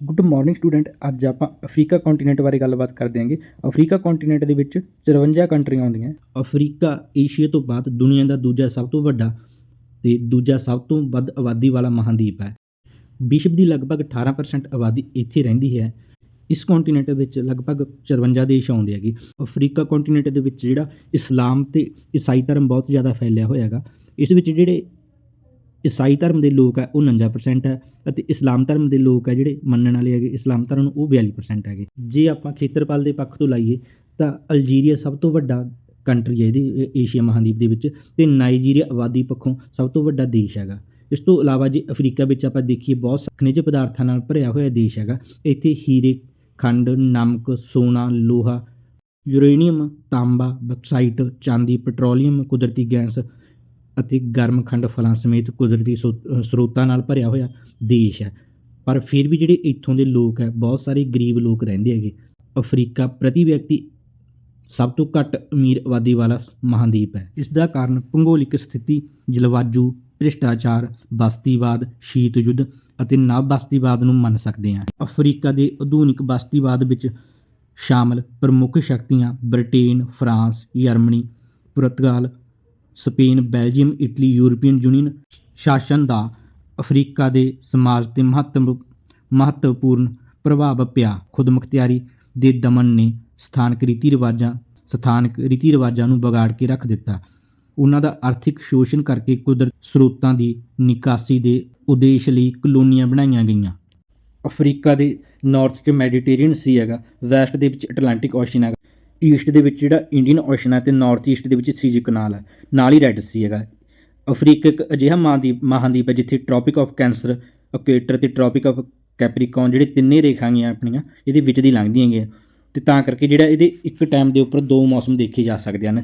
Good morning student ਅੱਜ ਆਪਾਂ Africa continent ਬਾਰੇ ਗੱਲਬਾਤ ਕਰਦੇ ਹਾਂਗੇ। ਅਫਰੀਕਾ ਕੰਟੀਨੈਂਟ ਦੇ ਵਿੱਚ 54 ਕੰਟਰੀਆਂ ਆਉਂਦੀਆਂ। ਅਫਰੀਕਾ ਏਸ਼ੀਆ ਤੋਂ ਬਾਅਦ ਦੁਨੀਆ ਦਾ ਦੂਜਾ ਸਭ ਤੋਂ ਵੱਡਾ ਤੇ ਦੂਜਾ ਸਭ ਤੋਂ ਵੱਧ ਆਬਾਦੀ ਵਾਲਾ ਮਹਾਂਦੀਪ ਹੈ। ਵਿਸ਼ਵ ਦੀ ਲਗਭਗ 18% ਆਬਾਦੀ ਇੱਥੇ ਰਹਿੰਦੀ ਹੈ। ਇਸ ਕੰਟੀਨੈਂਟ ਵਿੱਚ ਲਗਭਗ 54 ਦੇਸ਼ ਆਉਂਦੇ ਹੈਗੇ। ਅਫਰੀਕਾ ਕੰਟੀਨੈਂਟ ਦੇ ਵਿੱਚ ਜਿਹੜਾ ਇਸਲਾਮ ਤੇ ਈਸਾਈ ਧਰਮ ਬਹੁਤ ਜ਼ਿਆਦਾ ਫੈਲਿਆ ਹੋਇਆ ਹੈਗਾ। ਇਸ ਵਿੱਚ ਜਿਹੜੇ ਈਸਾਈ ਧਰਮ ਦੇ ਲੋਕ ਹੈ ਉਹ 49% ਹੈ ਅਤੇ ਇਸਲਾਮ ਧਰਮ ਦੇ ਲੋਕ ਹੈ ਜਿਹੜੇ ਮੰਨਣ ਵਾਲੇ ਹੈਗੇ, ਇਸਲਾਮ ਧਰਮ ਨੂੰ ਉਹ 42% ਹੈਗੇ। ਜੇ ਆਪਾਂ ਖੇਤਰਪਾਲ ਦੇ ਪੱਖ ਤੋਂ ਲਾਈਏ, ਤਾਂ ਅਲਜੀਰੀਆ ਸਭ ਤੋਂ ਵੱਡਾ ਕੰਟਰੀ ਹੈ ਇਹਦੀ ਏਸ਼ੀਆ ਮਹਾਦੀਪ ਦੇ ਵਿੱਚ ਤੇ ਨਾਈਜੀਰੀਆ ਆਬਾਦੀ ਪੱਖੋਂ ਸਭ ਤੋਂ ਵੱਡਾ ਦੇਸ਼ ਹੈਗਾ। ਇਸ ਤੋਂ ਇਲਾਵਾ ਜੇ ਅਫਰੀਕਾ ਵਿੱਚ ਆਪਾਂ ਦੇਖੀਏ, ਬਹੁਤ ਖਣਿਜ ਪਦਾਰਥਾਂ ਨਾਲ ਭਰਿਆ ਹੋਇਆ ਦੇਸ਼ ਹੈਗਾ। ਇੱਥੇ ਹੀਰੇ, ਖੰਡ, ਨਮਕ, ਸੋਨਾ, ਲੋਹਾ, ਯੂਰੇਨੀਅਮ, ਤਾਂਬਾ, ਬਕਸਾਈਟ, ਚਾਂਦੀ, ਪੈਟਰੋਲੀਅਮ, ਕੁਦਰਤੀ ਗੈਸ ਅਤੇ ਗਰਮ ਖੰਡ ਫਲਾਂ ਸਮੇਤ ਕੁਦਰਤੀ ਸੋ- ਸਰੋਤਾਂ ਨਾਲ ਭਰਿਆ ਹੋਇਆ ਦੇਸ਼ ਹੈ। ਪਰ ਫਿਰ ਵੀ ਜਿਹੜੇ ਇੱਥੋਂ ਦੇ ਲੋਕ ਹੈ, ਬਹੁਤ ਸਾਰੇ ਗਰੀਬ ਲੋਕ ਰਹਿੰਦੇ ਹੈਗੇ। ਅਫਰੀਕਾ ਪ੍ਰਤੀ ਵਿਅਕਤੀ ਸਭ ਤੋਂ ਘੱਟ ਅਮੀਰ ਆਬਾਦੀ ਵਾਲਾ ਮਹਾਂਦੀਪ ਹੈ। ਇਸ ਦਾ ਕਾਰਨ ਭੂਗੋਲਿਕ ਸਥਿਤੀ ਜਲਵਾਯੂ ਭ੍ਰਿਸ਼ਟਾਚਾਰ, ਬਸਤੀਵਾਦ ਸ਼ੀਤ ਯੁੱਧ ਅਤੇ ਨਵ ਬਸਤੀਵਾਦ ਨੂੰ ਮੰਨ ਸਕਦੇ ਹਾਂ। ਅਫਰੀਕਾ ਦੇ ਆਧੁਨਿਕ ਬਸਤੀਵਾਦ ਵਿੱਚ ਸ਼ਾਮਲ ਪ੍ਰਮੁੱਖ ਸ਼ਕਤੀਆਂ Britain, France, Germany, Portugal Spain, Belgium, Italy, European Union ਸ਼ਾਸਨ ਦਾ ਅਫਰੀਕਾ ਦੇ ਸਮਾਜ ਤੇ ਮਹੱਤਵ ਮਹੱਤਵਪੂਰਨ ਪ੍ਰਭਾਵ ਪਿਆ। ਖੁਦਮੁਖਤਿਆਰੀ ਦੇ ਦਮਨ ਨੇ ਸਥਾਨਕ ਰੀਤੀ ਰਿਵਾਜਾਂ ਸਥਾਨਕ ਰੀਤੀ ਰਿਵਾਜਾਂ ਨੂੰ ਵਿਗਾੜ ਕੇ ਰੱਖ ਦਿੱਤਾ। ਉਹਨਾਂ ਦਾ ਆਰਥਿਕ ਸ਼ੋਸ਼ਣ ਕਰਕੇ ਕੁਦਰਤ ਸਰੋਤਾਂ ਦੀ ਨਿਕਾਸੀ ਦੇ ਉਦੇਸ਼ ਲਈ ਕਲੋਨੀਆਂ ਬਣਾਈਆਂ ਗਈਆਂ। ਅਫਰੀਕਾ ਦੇ ਨਾਰਥ 'ਚ ਮੈਡੀਟੇਰੀਅਨ ਸੀ ਹੈਗਾ, ਵੈਸਟ ਦੇ ਵਿੱਚ ਅਟਲਾਂਟਿਕ ਓਸ਼ਨ ਹੈਗਾ। ਈਸਟ ਦੇ ਵਿੱਚ ਜਿਹੜਾ ਇੰਡੀਅਨ ਓਸ਼ਨ ਹੈ ਤੇ ਨਾਰਥ ਈਸਟ ਦੇ ਵਿੱਚ ਸੀਜ ਕਨਾਲ ਹੈ, ਨਾਲ ਹੀ ਰੈੱਡ ਸੀ ਹੈਗਾ। ਅਫਰੀਕਾ ਇੱਕ ਅਜਿਹਾ ਮਹਾਂਦੀਪ ਮਹਾਂਦੀਪ ਹੈ ਜਿੱਥੇ ਟ੍ਰੋਪਿਕ ਆਫ ਕੈਂਸਰ ਇਕੁਏਟਰ ਤੇ ਟ੍ਰੋਪਿਕ ਆਫ ਕੈਪਰੀਕੌਨ ਜਿਹੜੇ ਤਿੰਨੇ ਰੇਖਾਂ ਗੀਆਂ ਆਪਣੀਆਂ, ਇਹਦੇ ਵਿੱਚ ਦੀ ਲੰਘਦੀਆਂ ਗਈਆਂ ਤੇ ਤਾਂ ਕਰਕੇ ਜਿਹੜਾ ਇਹਦੇ ਇੱਕ ਟਾਈਮ ਦੇ ਉੱਪਰ ਦੋ ਮੌਸਮ ਦੇਖੇ ਜਾ ਸਕਦੇ ਹਨ।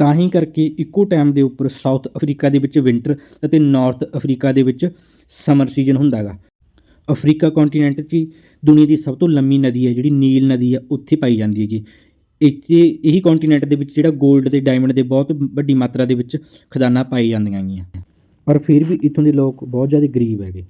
ਤਾਂ ਹੀ ਕਰਕੇ ਇੱਕੋ ਟਾਈਮ ਦੇ ਉੱਪਰ ਸਾਊਥ ਅਫਰੀਕਾ ਦੇ ਵਿੱਚ ਵਿੰਟਰ ਅਤੇ ਨਾਰਥ ਅਫਰੀਕਾ ਦੇ ਵਿੱਚ ਸਮਰ ਸੀਜ਼ਨ ਹੁੰਦਾ ਹੈਗਾ। ਅਫਰੀਕਾ ਕੰਟੀਨੈਂਟ 'ਚ ਹੀ ਦੁਨੀਆ ਦੀ ਸਭ ਤੋਂ ਲੰਮੀ ਨਦੀ ਹੈ, ਜਿਹੜੀ ਨੀਲ ਨਦੀ ਹੈ, ਉੱਥੇ ਪਾਈ ਜਾਂਦੀ ਹੈਗੀ। ਇੱਥੇ ਇਹੀ ਕੰਟੀਨੈਂਟ ਦੇ ਵਿੱਚ ਜਿਹੜਾ 골ਡ ਤੇ ਡਾਇਮੰਡ ਦੇ ਬਹੁਤ ਵੱਡੀ ਮਾਤਰਾ ਦੇ ਵਿੱਚ ਖਦਾਨਾਂ ਪਾਈ ਜਾਂਦੀਆਂ ਗੀਆਂ ਪਰ ਫਿਰ ਵੀ ਇੱਥੋਂ ਦੇ ਲੋਕ ਬਹੁਤ ਜ਼ਿਆਦਾ ਗਰੀਬ ਹੈਗੇ।